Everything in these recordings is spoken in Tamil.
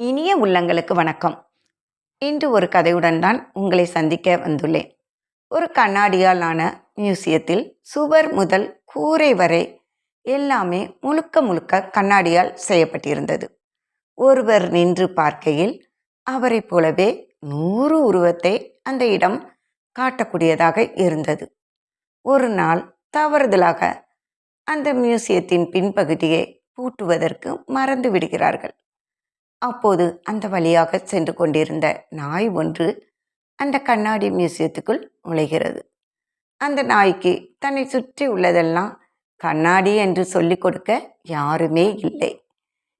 இனிய உள்ளங்களுக்கு வணக்கம். இன்று ஒரு கதையுடன் தான் உங்களை சந்திக்க வந்துள்ளேன். ஒரு கண்ணாடியால் ஆன மியூசியத்தில் சுவர் முதல் கூரை வரை எல்லாமே முழுக்க முழுக்க கண்ணாடியால் செய்யப்பட்டிருந்தது. ஒருவர் நின்று பார்க்கையில் அவரைப் போலவே நூறு உருவத்தை அந்த இடம் காட்டக்கூடியதாக இருந்தது. ஒரு நாள் தவறுதலாக அந்த மியூசியத்தின் பின்பகுதியை பூட்டுவதற்கு மறந்து விடுகிறார்கள். அப்போது அந்த வழியாக சென்று கொண்டிருந்த நாய் ஒன்று அந்த கண்ணாடி மியூசியத்துக்குள் நுழைகிறது. அந்த நாய்க்கு தன்னை சுற்றி உள்ளதெல்லாம் கண்ணாடி என்று சொல்லிக் கொடுக்க யாருமே இல்லை.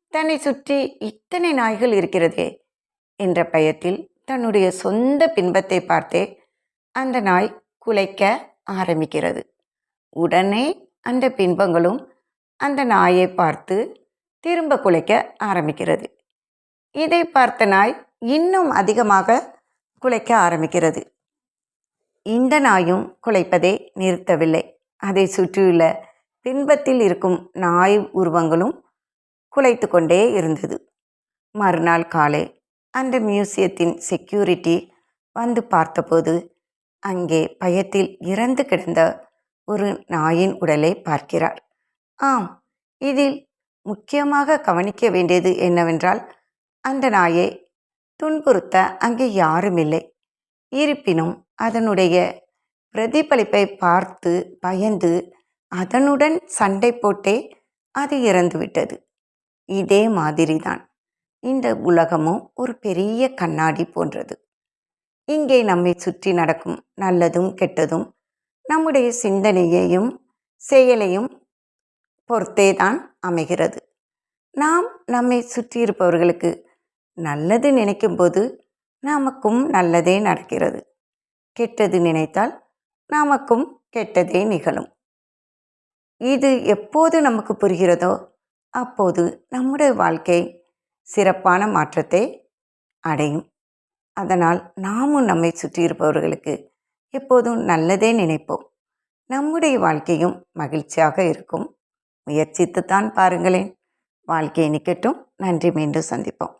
தன்னை சுற்றி இத்தனை நாய்கள் இருக்கிறதே என்ற பயத்தில் தன்னுடைய சொந்த பின்பத்தை பார்த்தே அந்த நாய் குலைக்க ஆரம்பிக்கிறது. உடனே அந்த பின்பங்களும் அந்த நாயை பார்த்து திரும்ப குலைக்க ஆரம்பிக்கிறது. இதை பார்த்த நாய் இன்னும் அதிகமாக குலைக்க ஆரம்பிக்கிறது. இந்த நாயும் குலைப்பதை நிறுத்தவில்லை. அதை சுற்றியுள்ள பின்பத்தில் இருக்கும் நாய் உருவங்களும் குலைத்து கொண்டே இருந்தது. மறுநாள் காலை அந்த மியூசியத்தின் செக்யூரிட்டி வந்து பார்த்தபோது அங்கே பயத்தில் இறந்து கிடந்த ஒரு நாயின் உடலை பார்க்கிறார் ஆம் இதில் முக்கியமாக கவனிக்க வேண்டியது என்னவென்றால் அந்த நாயை துன்புறுத்த அங்கே யாருமில்லை. இருப்பினும் அதனுடைய பிரதிபலிப்பை பார்த்து பயந்து அதனுடன் சண்டை போட்டே அது இறந்துவிட்டது. இதே மாதிரிதான் இந்த உலகமும் ஒரு பெரிய கண்ணாடி போன்றது. இங்கே நம்மை சுற்றி நடக்கும் நல்லதும் கெட்டதும் நம்முடைய சிந்தனையையும் செயலையும் பொறுத்தே தான் அமைகிறது. நாம் நம்மை சுற்றி இருப்பவர்களுக்கு நல்லது நினைக்கும்போது நமக்கும் நல்லதே நடக்கிறது. கெட்டது நினைத்தால் நமக்கும் கெட்டதே நிகழும். இது எப்போது நமக்கு புரிகிறதோ அப்போது நம்முடைய வாழ்க்கை சிறப்பான மாற்றத்தை அடையும். அதனால் நாமும் நம்மை சுற்றி இருப்பவர்களுக்கு எப்போதும் நல்லதே நினைப்போம். நம்முடைய வாழ்க்கையும் மகிழ்ச்சியாக இருக்கும். முயற்சித்துத்தான் பாருங்களேன். வாழ்க்கையை நிற்கட்டும் நன்றி. மீண்டும் சந்திப்போம்.